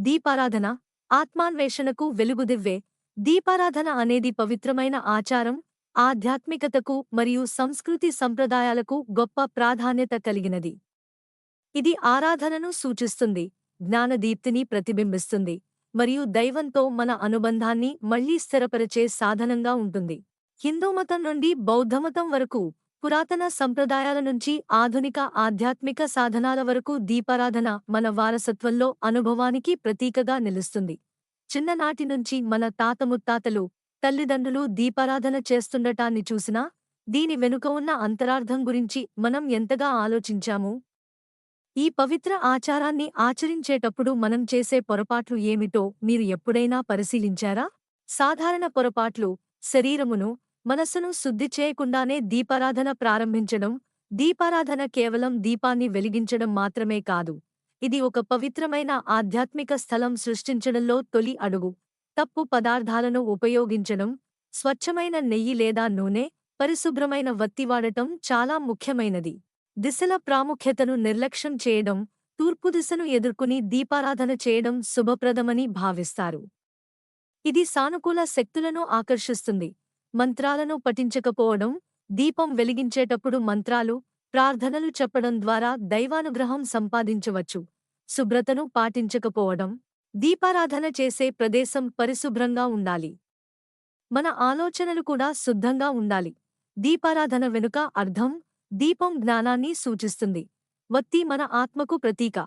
దీపారాధన ఆత్మాన్వేషణకు వెలుగుదివ్వే. దీపారాధన అనేది పవిత్రమైన ఆచారం ఆధ్యాత్మికతకు మరియు సంస్కృతి సంప్రదాయాలకు గొప్ప ప్రాధాన్యత కలిగినది. ఇది ఆరాధనను సూచిస్తుంది జ్ఞానదీప్తిని ప్రతిబింబిస్తుంది మరియు దైవంతో మన అనుబంధాన్ని మళ్ళీ స్థిరపరిచే సాధనంగా ఉంటుంది. హిందూమతం నుండి బౌద్ధమతం వరకు పురాతన సంప్రదాయాల నుంచి ఆధునిక ఆధ్యాత్మిక సాధనాల వరకు దీపారాధన మన వారసత్వంలో అనుభవానికి ప్రతీకగా నిలుస్తుంది. చిన్ననాటి నుంచి మన తాత ముత్తాతలు తల్లిదండ్రులు దీపారాధన చేస్తుండటాన్ని చూసినా దీని వెనుక ఉన్న అంతరార్థం గురించి మనం ఎంతగా ఆలోచించాము? ఈ పవిత్ర ఆచారాన్ని ఆచరించేటప్పుడు మనం చేసే పొరపాట్లు ఏమిటో మీరు ఎప్పుడైనా పరిశీలించారా? సాధారణ పొరపాట్లు శరీరమును మనస్సును శుద్ధి చేయకుండానే దీపారాధన ప్రారంభించడం దీపారాధన కేవలం దీపాన్ని వెలిగించడం మాత్రమే కాదు. ఇది ఒక పవిత్రమైన ఆధ్యాత్మిక స్థలం సృష్టించడంలో తొలి అడుగు. తప్పు పదార్థాలను ఉపయోగించడం స్వచ్ఛమైన నెయ్యి లేదా నూనె పరిశుభ్రమైన వత్తి వాడటం చాలా ముఖ్యమైనది. దిశల ప్రాముఖ్యతను నిర్లక్ష్యం చేయడం తూర్పు దిశను ఎదుర్కొని దీపారాధన చేయడం శుభప్రదమని భావిస్తారు. ఇది సానుకూల శక్తులను ఆకర్షిస్తుంది. మంత్రాలను పఠించకపోవడం దీపం వెలిగించేటప్పుడు మంత్రాలు ప్రార్థనలు చెప్పడం ద్వారా దైవానుగ్రహం సంపాదించవచ్చు. శుభ్రతను పాటించకపోవడం దీపారాధన చేసే ప్రదేశం పరిశుభ్రంగా ఉండాలి. మన ఆలోచనలు కూడా శుద్ధంగా ఉండాలి. దీపారాధన వెనుక అర్థం దీపం జ్ఞానాన్ని సూచిస్తుంది. వత్తి మన ఆత్మకు ప్రతీక.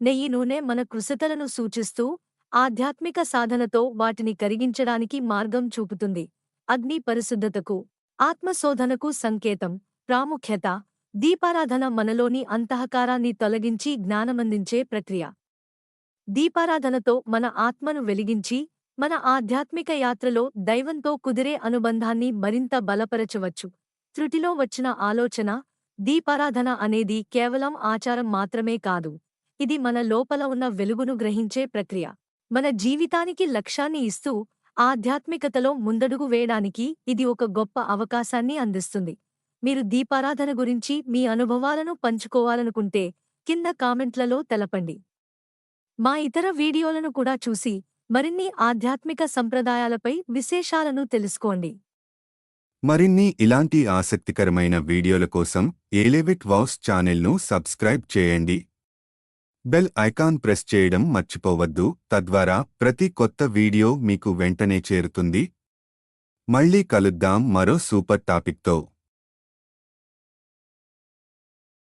నెయ్యి నూనె మన కృషతలను సూచిస్తూ ఆధ్యాత్మిక సాధనతో వాటిని కరిగించడానికి మార్గం చూపుతుంది. అగ్ని పరిశుద్ధతకు ఆత్మశోధనకు సంకేతం ప్రాముఖ్యత దీపారాధన మనలోని అంతఃకారాన్ని తొలగించి జ్ఞానమందించే ప్రక్రియ. దీపారాధనతో మన ఆత్మను వెలిగించి మన ఆధ్యాత్మిక యాత్రలో దైవంతో కుదిరే అనుబంధాన్ని మరింత బలపరచవచ్చు. త్రుటిలో వచ్చిన ఆలోచన దీపారాధన అనేది కేవలం ఆచారం మాత్రమే కాదు. ఇది మన లోపల ఉన్న వెలుగును గ్రహించే ప్రక్రియ. మన జీవితానికి లక్ష్యాన్ని ఇస్తూ ఆధ్యాత్మికతలో ముందడుగు వేయడానికి ఇది ఒక గొప్ప అవకాశాన్ని అందిస్తుంది. మీరు దీపారాధన గురించి మీ అనుభవాలను పంచుకోవాలనుకుంటే కింద కామెంట్లలో తెలపండి. మా ఇతర వీడియోలను కూడా చూసి మరిన్ని ఆధ్యాత్మిక సంప్రదాయాలపై విశేషాలను తెలుసుకోండి. మరిన్ని ఇలాంటి ఆసక్తికరమైన వీడియోల కోసం ఏలేవిట్ వాస్ ఛానెల్ను సబ్స్క్రైబ్ చేయండి. బెల్ ఐకాన్ ప్రెస్ చేయడం మర్చిపోవద్దు. తద్వారా ప్రతి కొత్త వీడియో మీకు వెంటనే చేరుతుంది. మళ్ళీ కలుద్దాం మరో సూపర్ టాపిక్తో.